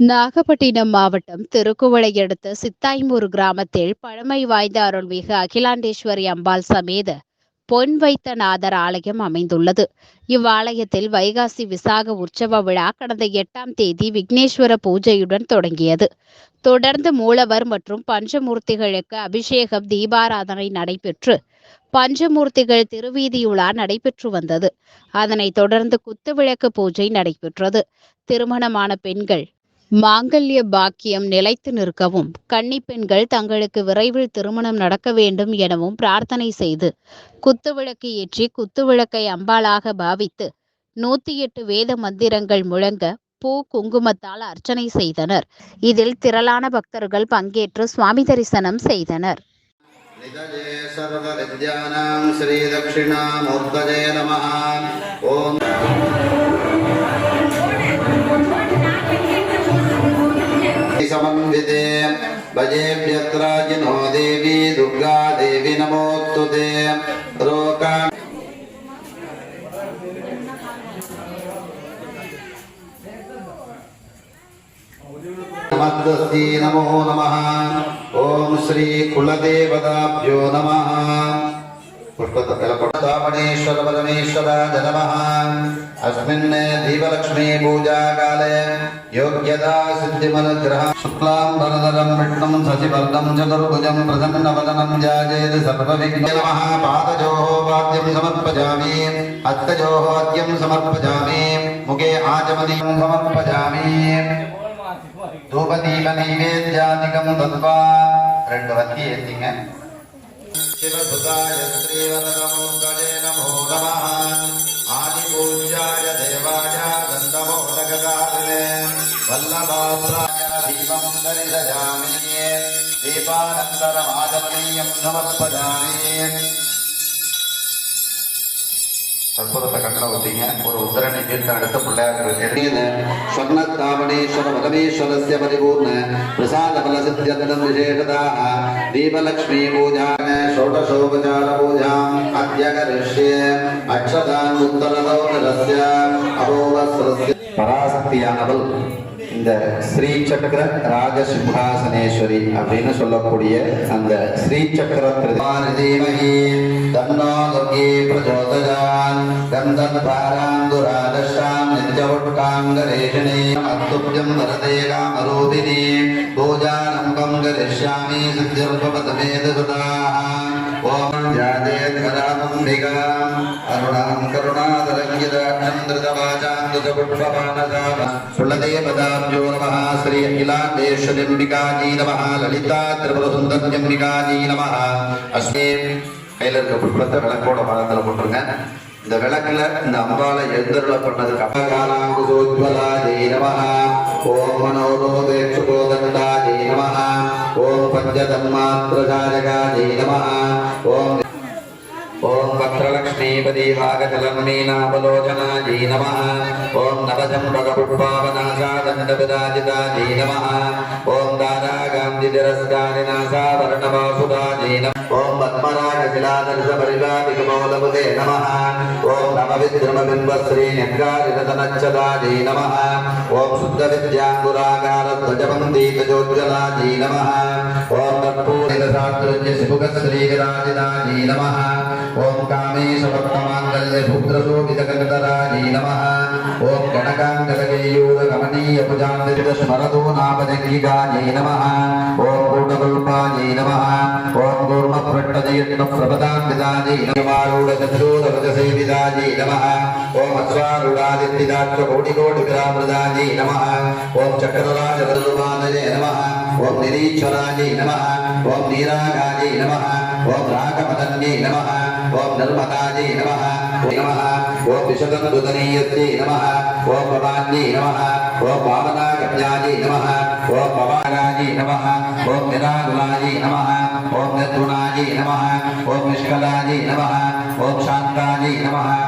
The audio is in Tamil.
நாகப்பட்டினம் மாவட்டம் திருக்குவளை அடுத்த சித்தாய்மூர் கிராமத்தில் பழமை வாய்ந்த அருள்மிகு அகிலாண்டேஸ்வரி அம்பாள் சமேத பொன் வைத்தநாதர் ஆலயம் அமைந்துள்ளது. இவ்வாலயத்தில் வைகாசி விசாக உற்சவ விழா கடந்த எட்டாம் தேதி விக்னேஸ்வர பூஜையுடன் தொடங்கியது. தொடர்ந்து மூலவர் மற்றும் பஞ்சமூர்த்திகளுக்கு அபிஷேகம் தீபாராதனை நடைபெற்று பஞ்சமூர்த்திகள் திருவீதியுலா நடைபெற்று வந்தது. அதனைத் தொடர்ந்து குத்துவிளக்கு பூஜை நடைபெற்றது. திருமணமான பெண்கள் மாங்கல்ய பாக்கியம் நிலைத்து நிற்கவும் கன்னி பெண்கள் தங்களுக்கு விரைவில் திருமணம் நடக்க வேண்டும் எனவும் பிரார்த்தனை செய்து குத்துவிளக்கு ஏற்றி குத்துவிளக்கை அம்பாளாக பாவித்து நூத்தி எட்டு வேத மந்திரங்கள் முழங்க பூ குங்குமத்தால் அர்ச்சனை செய்தனர். இதில் திரளான பக்தர்கள் பங்கேற்று சுவாமி தரிசனம் செய்தனர். ஓம் समन्विते भजेभ्यत्राजिनो देवी दुर्गा देवी नमोऽस्तु ते रोका नमस्ते नमो नमः ॐ श्रीकुलदेवताभ्यो नमः पुष्पतापणेश्वर परमेश्वराय नमः अस्मिन् दीपलक्ष्मी पूजाकाले योग्यता सिद्धिमनुग्रह शुक्लां वरदरं विष्णुं शशिवर्णं चतुर्भुजं प्रसन्नवदनं जायेत् सर्वविघ्न नमः पादयोः वाद्यं समर्पयामि हस्तयोः वाद्यं समर्पयामि मुखे आचमनीं समर्पयामि தூபதீப நைவேத்யாதிகம் தத்வா ரெண்டு வத்தி ஏத்திங்க शिवसुताय िवभूताय नमो नमः। आदिपूज्याय देवाय दन्दमोदगकार्ये वल्लभाद्राय दीपम् दरिदयामि दीपानन्तरमादरणीयम् समर्पदामि அற்புதத்தை கண்ண வந்தீங்க ஒரு உத்தரணி தீர்த்த அடுத்த பிள்ளையார் ஸ்வர்ணத்தாவணேஸ்வர பரமேஸ்வரஸ்ய பரிபூர்ண பிரசாத பலசித்தியதனம் விசேஷதாக தீபலக்ஷ்மீ பூஜான ஷோடசோபசார பூஜாம் அத்ய அக்ஷதான் உத்தரதோ உத்தரதோரஸ்ய அபோவஸ்ரஸ்ய பராசக்தியானவள் இந்த ஸ்ரீ சக்கர ராஜ சிம்ஹாசனேஸ்வரி அப்படின்னு சொல்லக்கூடிய அந்த ஸ்ரீ சக்கர பிரதிமானதீமகி தன்னோ துர்கே பிரச்சோதயான் கந்தத்வாராந்துராதசாம் நித்யவட்காங்கரேஷணே அத்துப்ஜம் வரதே காமரூபிணி பூஜானம் கங்கரிஷ்யாமி. சித்திர்பவதமேதசுதாः ஓம் ஜாதே கதாமம்பிகாம் அருணாம் கருணாதரங்கிதாட்சம் திருதவாசாம் துதபுஷ்பபானதாம குலதேவதாப்ஜோ நமः ஸ்ரீ அகிலாண்டேஸ்வரிம்பிகாஜி நமः லலிதா திரிபுரசுந்தர்யம்பிகாஜி நமः கையில் இருக்க புஷ்பத்தை விளக்கோட பழத்தில் போட்டுருங்க இந்த விளக்குல இந்த அம்பாளை எழுந்தருள பண்ணதுக்கு அபகாலாங்குசோஜ்வலா ஜெய் ஓம் மனோரோதேட்சுகோதண்டா ஜெய் ஓம் స్నేపదీవాగజలమునీనావలోచనా జై నమ ఓం నవశంభగపుష్పావనాశాదండవిరాజితా జై నమ ఓం దారాగాంధిరస్కారినాశావర్ణవాసుదా జై నమ ఓం పద్మరాగశిలాదర్శపరిలాదికమౌలముదే నమ ఓం నమవిద్రమబింబశ్రీ నిర్గారిరతనచ్చదా జై నమ ఓం శుద్ధ విద్యాంగురాకారధ్వజవంతీ తజోజ్వలా జై నమ ఓం కర్పూరిరసాత్రుజ్య శివుగశ్రీరాజిదా జై నమ ఓం ॐ कामेशवक्तमाङ्गल्यभूद्रशोभितकटराजी नमः ॐ गणकाङ्गलकेयूरगमनीयभुजान्वितस्मरतो नामजङ्गिकायै नमः ॐ कूटकल्पायै नमः ॐ कूर्मपृष्ठजयत्नप्रपदान्वितायै नमारूढचतुरोदभजसेवितायै नमः ॐ अश्वारूढादित्तिदात्तकोटिकोटिविरामृतायै नमः ॐ चक्रराजवल्लभानये नमः ॐ निरीश्वरायै नमः ॐ नीरागायै नमः ॐ रागमदन्यै नमः ఓం నర్మకాజై నమ నమ. ఓం విశ్వకందుదనీయత్యై నమ. ఓం భవాన్యై నమ. ఓం భావనాగమ్యాజై నమ. ఓం భవానాజై నమ. ఓం నిరాగులాజై నమ. ఓం నిర్గుణాజై నమ. ఓం నిష్కలాజై నమ. ఓం శాంతాజై నమ.